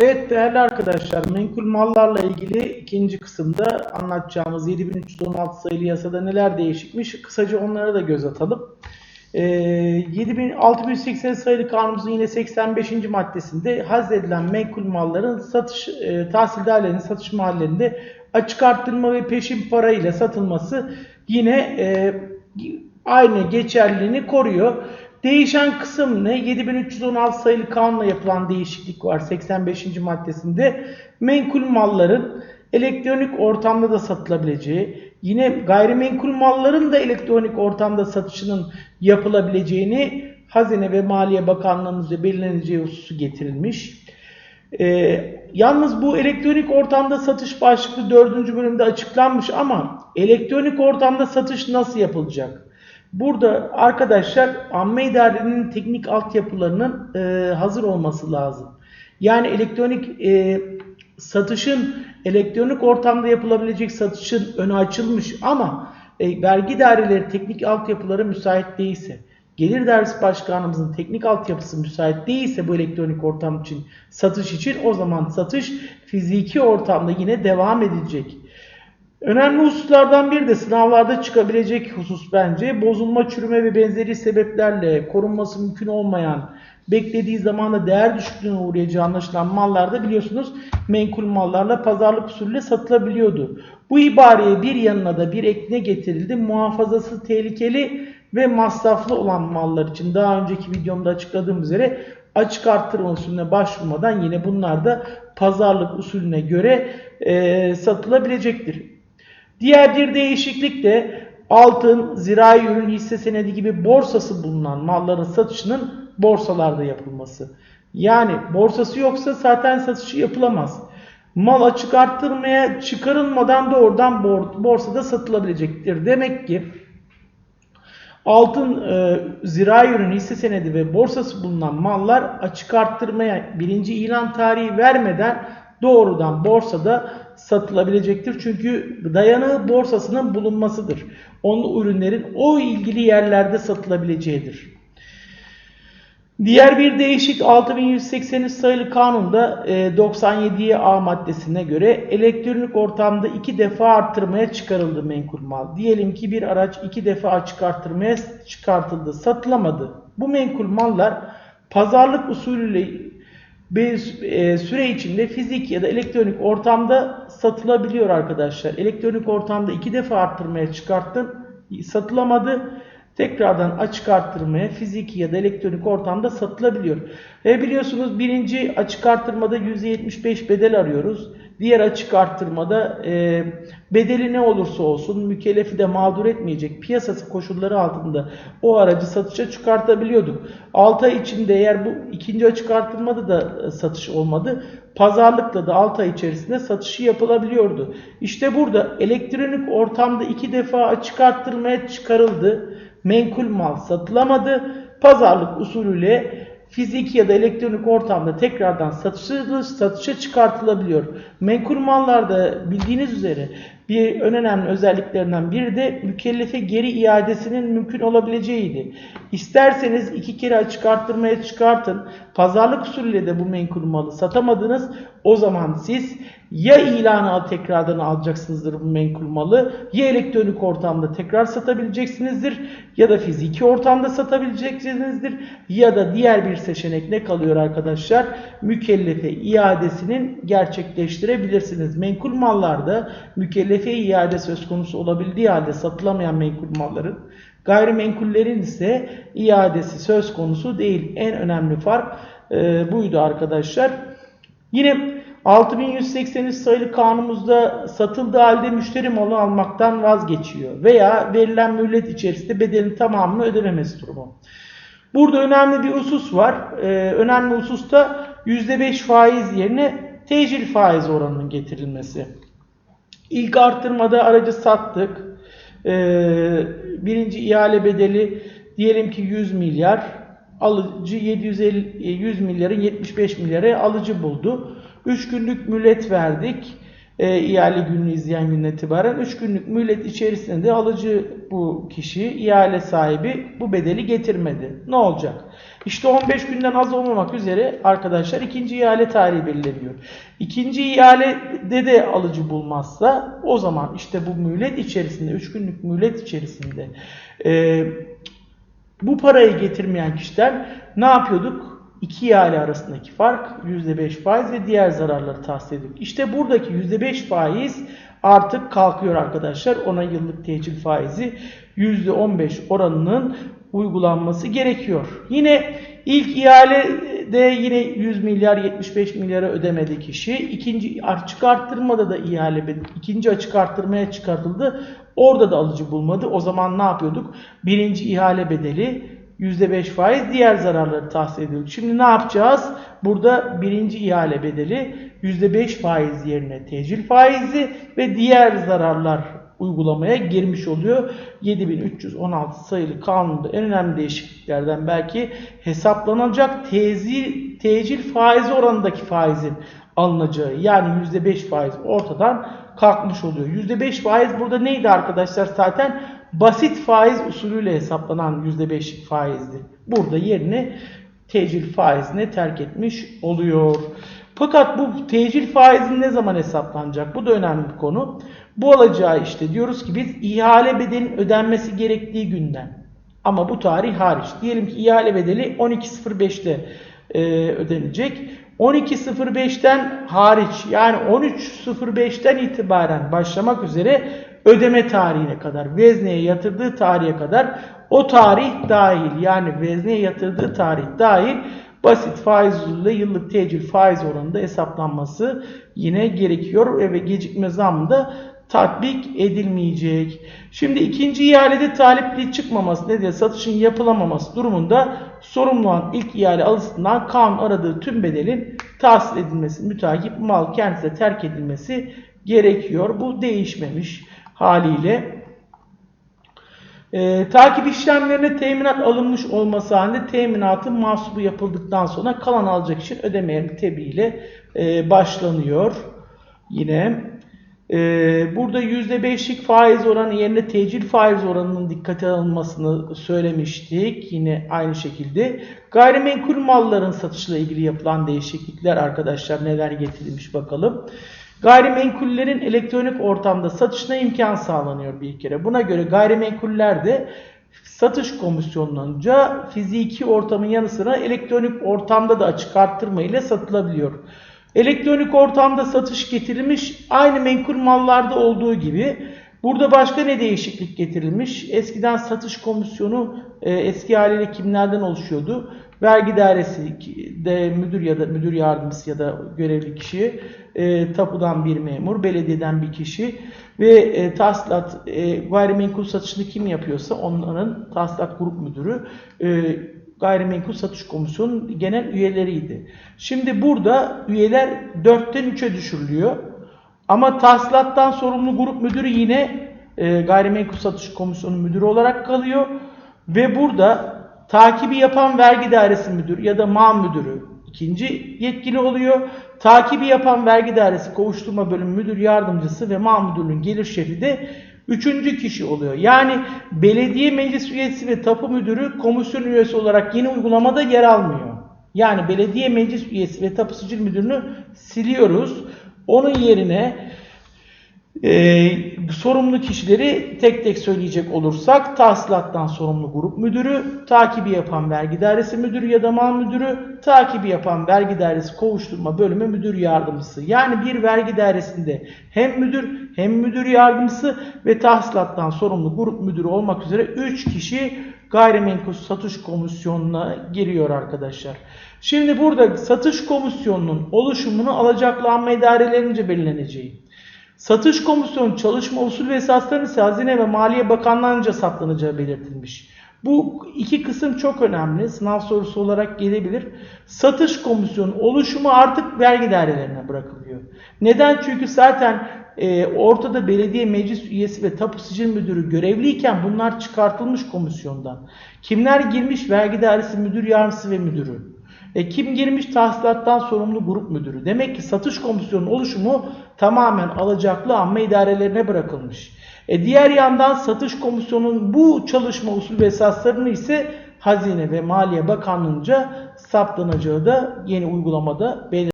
Evet değerli arkadaşlar, menkul mallarla ilgili ikinci kısımda anlatacağımız 7316 sayılı yasada neler değişikmiş kısaca onlara da göz atalım. Ee, 7000 6180 sayılı kanunumuzun yine 85. maddesinde hazredilen menkul malların satış e, tahsildarların satış mahallerinde açık arttırma ve peşin para ile satılması yine e, aynı geçerliliğini koruyor. Değişen kısım ne? 7316 sayılı kanunla yapılan değişiklik var 85. maddesinde. Menkul malların elektronik ortamda da satılabileceği, yine gayrimenkul malların da elektronik ortamda satışının yapılabileceğini Hazine ve Maliye Bakanlığımızca belirleneceği hususu getirilmiş. Ee, yalnız bu elektronik ortamda satış başlıklı 4. bölümde açıklanmış ama elektronik ortamda satış nasıl yapılacak? Burada arkadaşlar amme idarenin teknik altyapılarının e, hazır olması lazım. Yani elektronik e, satışın elektronik ortamda yapılabilecek satışın önü açılmış ama e, vergi daireleri teknik altyapıları müsait değilse, gelir dairesi başkanımızın teknik altyapısı müsait değilse bu elektronik ortam için satış için o zaman satış fiziki ortamda yine devam edilecek. Önemli hususlardan biri de sınavlarda çıkabilecek husus bence bozulma, çürüme ve benzeri sebeplerle korunması mümkün olmayan, beklediği zamanda değer düşüklüğüne uğrayacağı anlaşılan mallarda biliyorsunuz menkul mallarla pazarlık usulüyle satılabiliyordu. Bu ibareye bir yanına da bir ekne getirildi. Muhafazası tehlikeli ve masraflı olan mallar için daha önceki videomda açıkladığım üzere açık arttırma usulüne başvurmadan yine bunlar da pazarlık usulüne göre e, satılabilecektir. Diğer bir değişiklik de altın, zirai ürün hisse senedi gibi borsası bulunan malların satışının borsalarda yapılması. Yani borsası yoksa zaten satışı yapılamaz. Mal açık çıkarılmadan doğrudan borsada satılabilecektir. Demek ki altın, e, zirai ürün hisse senedi ve borsası bulunan mallar açık arttırmaya birinci ilan tarihi vermeden doğrudan borsada satılabilecektir. Çünkü dayanığı borsasının bulunmasıdır. Onun ürünlerin o ilgili yerlerde satılabileceğidir. Diğer bir değişik 6183 sayılı kanunda 97'ye A maddesine göre elektronik ortamda iki defa arttırmaya çıkarıldı menkul mal. Diyelim ki bir araç iki defa açık çıkartıldı, satılamadı. Bu menkul mallar pazarlık usulüyle e, süre içinde fizik ya da elektronik ortamda satılabiliyor arkadaşlar. Elektronik ortamda iki defa arttırmaya çıkarttın, satılamadı. Tekrardan açık arttırmaya fiziki ya da elektronik ortamda satılabiliyor. E biliyorsunuz birinci açık arttırmada %75 bedel arıyoruz. Diğer açık arttırmada e, bedeli ne olursa olsun mükellefi de mağdur etmeyecek piyasası koşulları altında o aracı satışa çıkartabiliyorduk. 6 ay içinde eğer bu ikinci açık arttırmada da satış olmadı. Pazarlıkla da 6 ay içerisinde satışı yapılabiliyordu. İşte burada elektronik ortamda iki defa açık arttırmaya çıkarıldı. Menkul mal satılamadı. Pazarlık usulüyle fiziki ya da elektronik ortamda tekrardan satışa, satışa çıkartılabiliyor. Menkul mallarda bildiğiniz üzere bir en önemli özelliklerinden biri de mükellefe geri iadesinin mümkün olabileceğiydi. İsterseniz iki kere açık arttırmaya çıkartın. Pazarlık usulüyle de bu menkul malı satamadınız. O zaman siz ya ilanı al tekrardan alacaksınızdır bu menkul malı ya elektronik ortamda tekrar satabileceksinizdir ya da fiziki ortamda satabileceksinizdir ya da diğer bir seçenek ne kalıyor arkadaşlar? Mükellefe iadesinin gerçekleştirebilirsiniz. Menkul mallarda mükellefe iade söz konusu olabildiği halde satılamayan menkul malların gayrimenkullerin ise iadesi söz konusu değil. En önemli fark e, buydu arkadaşlar. Yine 6183 sayılı kanunumuzda satıldığı halde müşteri malı almaktan vazgeçiyor veya verilen mühlet içerisinde bedelin tamamını ödememesi durumu. Burada önemli bir husus var. Ee, önemli husus da %5 faiz yerine tecil faiz oranının getirilmesi. İlk arttırmada aracı sattık. Ee, birinci ihale bedeli diyelim ki 100 milyar. Alıcı 750 100 milyarın 75 milyara alıcı buldu. 3 günlük mühlet verdik. E, ihale gününü izleyen günden itibaren 3 günlük mühlet içerisinde de alıcı bu kişi, ihale sahibi bu bedeli getirmedi. Ne olacak? İşte 15 günden az olmamak üzere arkadaşlar ikinci ihale tarihi belirleniyor. İkinci ihalede de alıcı bulmazsa o zaman işte bu mühlet içerisinde, 3 günlük mühlet içerisinde e, bu parayı getirmeyen kişiler ne yapıyorduk? İki ihale arasındaki fark %5 faiz ve diğer zararları tahsil ediyorduk. İşte buradaki %5 faiz artık kalkıyor arkadaşlar. Ona yıllık tecil faizi %15 oranının uygulanması gerekiyor. Yine ilk ihalede yine 100 milyar 75 milyara ödemedi kişi. İkinci açık arttırmada da ihale ikinci açık arttırmaya çıkartıldı. Orada da alıcı bulmadı. O zaman ne yapıyorduk? Birinci ihale bedeli %5 faiz diğer zararları tahsil ediyorduk. Şimdi ne yapacağız? Burada birinci ihale bedeli %5 faiz yerine tecil faizi ve diğer zararlar uygulamaya girmiş oluyor. 7316 sayılı kanunda en önemli değişikliklerden belki hesaplanacak tezil, tecil faizi oranındaki faizin alınacağı yani %5 faiz ortadan kalkmış oluyor. %5 faiz burada neydi arkadaşlar? Zaten basit faiz usulüyle hesaplanan %5 faizdi. Burada yerini tecil faizine terk etmiş oluyor. Fakat bu tecil faizin ne zaman hesaplanacak? Bu da önemli bir konu. Bu alacağı işte diyoruz ki biz ihale bedelinin ödenmesi gerektiği günden. Ama bu tarih hariç. Diyelim ki ihale bedeli 12.05'te e, ödenecek. 12.05'ten hariç yani 13.05'ten itibaren başlamak üzere ödeme tarihine kadar, vezneye yatırdığı tarihe kadar o tarih dahil yani vezneye yatırdığı tarih dahil basit faiz usulüyle yıllık tecil faiz oranında hesaplanması yine gerekiyor ve gecikme zammında tatbik edilmeyecek. Şimdi ikinci ihalede talipliği çıkmaması nedeniyle satışın yapılamaması durumunda sorumlu olan ilk ihale alısından kanun aradığı tüm bedelin tahsil edilmesi, müteakip mal kendisine terk edilmesi gerekiyor. Bu değişmemiş haliyle. E, takip işlemlerine teminat alınmış olması halinde teminatın mahsubu yapıldıktan sonra kalan alacak için ödemeye tebliğiyle e, başlanıyor. Yine burada %5'lik faiz oranı yerine tecil faiz oranının dikkate alınmasını söylemiştik. Yine aynı şekilde gayrimenkul malların satışla ilgili yapılan değişiklikler arkadaşlar neler getirilmiş bakalım. Gayrimenkullerin elektronik ortamda satışına imkan sağlanıyor bir kere. Buna göre gayrimenkuller de satış komisyonlanınca fiziki ortamın yanı sıra elektronik ortamda da açık arttırma ile satılabiliyor. Elektronik ortamda satış getirilmiş aynı menkul mallarda olduğu gibi burada başka ne değişiklik getirilmiş? Eskiden satış komisyonu e, eski haliyle kimlerden oluşuyordu? Vergi dairesi de müdür ya da müdür yardımcısı ya da görevli kişi, e, tapudan bir memur, belediyeden bir kişi ve e, tahsilat e, gayrimenkul satışını kim yapıyorsa onların tahsilat grup müdürü e, gayrimenkul satış komisyonunun genel üyeleriydi. Şimdi burada üyeler 4'ten 3'e düşürülüyor. Ama tahsilattan sorumlu grup müdürü yine e, gayrimenkul satış komisyonu müdürü olarak kalıyor. Ve burada takibi yapan vergi dairesi müdürü ya da mal müdürü ikinci yetkili oluyor. Takibi yapan vergi dairesi kovuşturma bölüm müdür yardımcısı ve mal müdürlüğün gelir şefi de üçüncü kişi oluyor. Yani belediye meclis üyesi ve tapu müdürü komisyon üyesi olarak yeni uygulamada yer almıyor. Yani belediye meclis üyesi ve tapu sicil müdürünü siliyoruz. Onun yerine ee, sorumlu kişileri tek tek söyleyecek olursak tahsilattan sorumlu grup müdürü, takibi yapan vergi dairesi müdürü ya da mal müdürü, takibi yapan vergi dairesi kovuşturma bölümü müdür yardımcısı. Yani bir vergi dairesinde hem müdür hem müdür yardımcısı ve tahsilattan sorumlu grup müdürü olmak üzere 3 kişi gayrimenkul satış komisyonuna giriyor arkadaşlar. Şimdi burada satış komisyonunun oluşumunu alacaklanma idarelerince belirleneceği. Satış komisyonu çalışma usul ve esaslarının ise Hazine ve Maliye Bakanlığı'nca saklanacağı belirtilmiş. Bu iki kısım çok önemli. Sınav sorusu olarak gelebilir. Satış komisyonu oluşumu artık vergi dairelerine bırakılıyor. Neden? Çünkü zaten e, ortada belediye meclis üyesi ve tapu sicil müdürü görevliyken bunlar çıkartılmış komisyondan. Kimler girmiş? Vergi dairesi müdür yardımcısı ve müdürü. E, kim girmiş tahsilattan sorumlu grup müdürü. Demek ki satış komisyonunun oluşumu tamamen alacaklı amme idarelerine bırakılmış. E, diğer yandan satış komisyonunun bu çalışma usul ve esaslarını ise Hazine ve Maliye Bakanlığı'nca saptanacağı da yeni uygulamada belirtilmiş.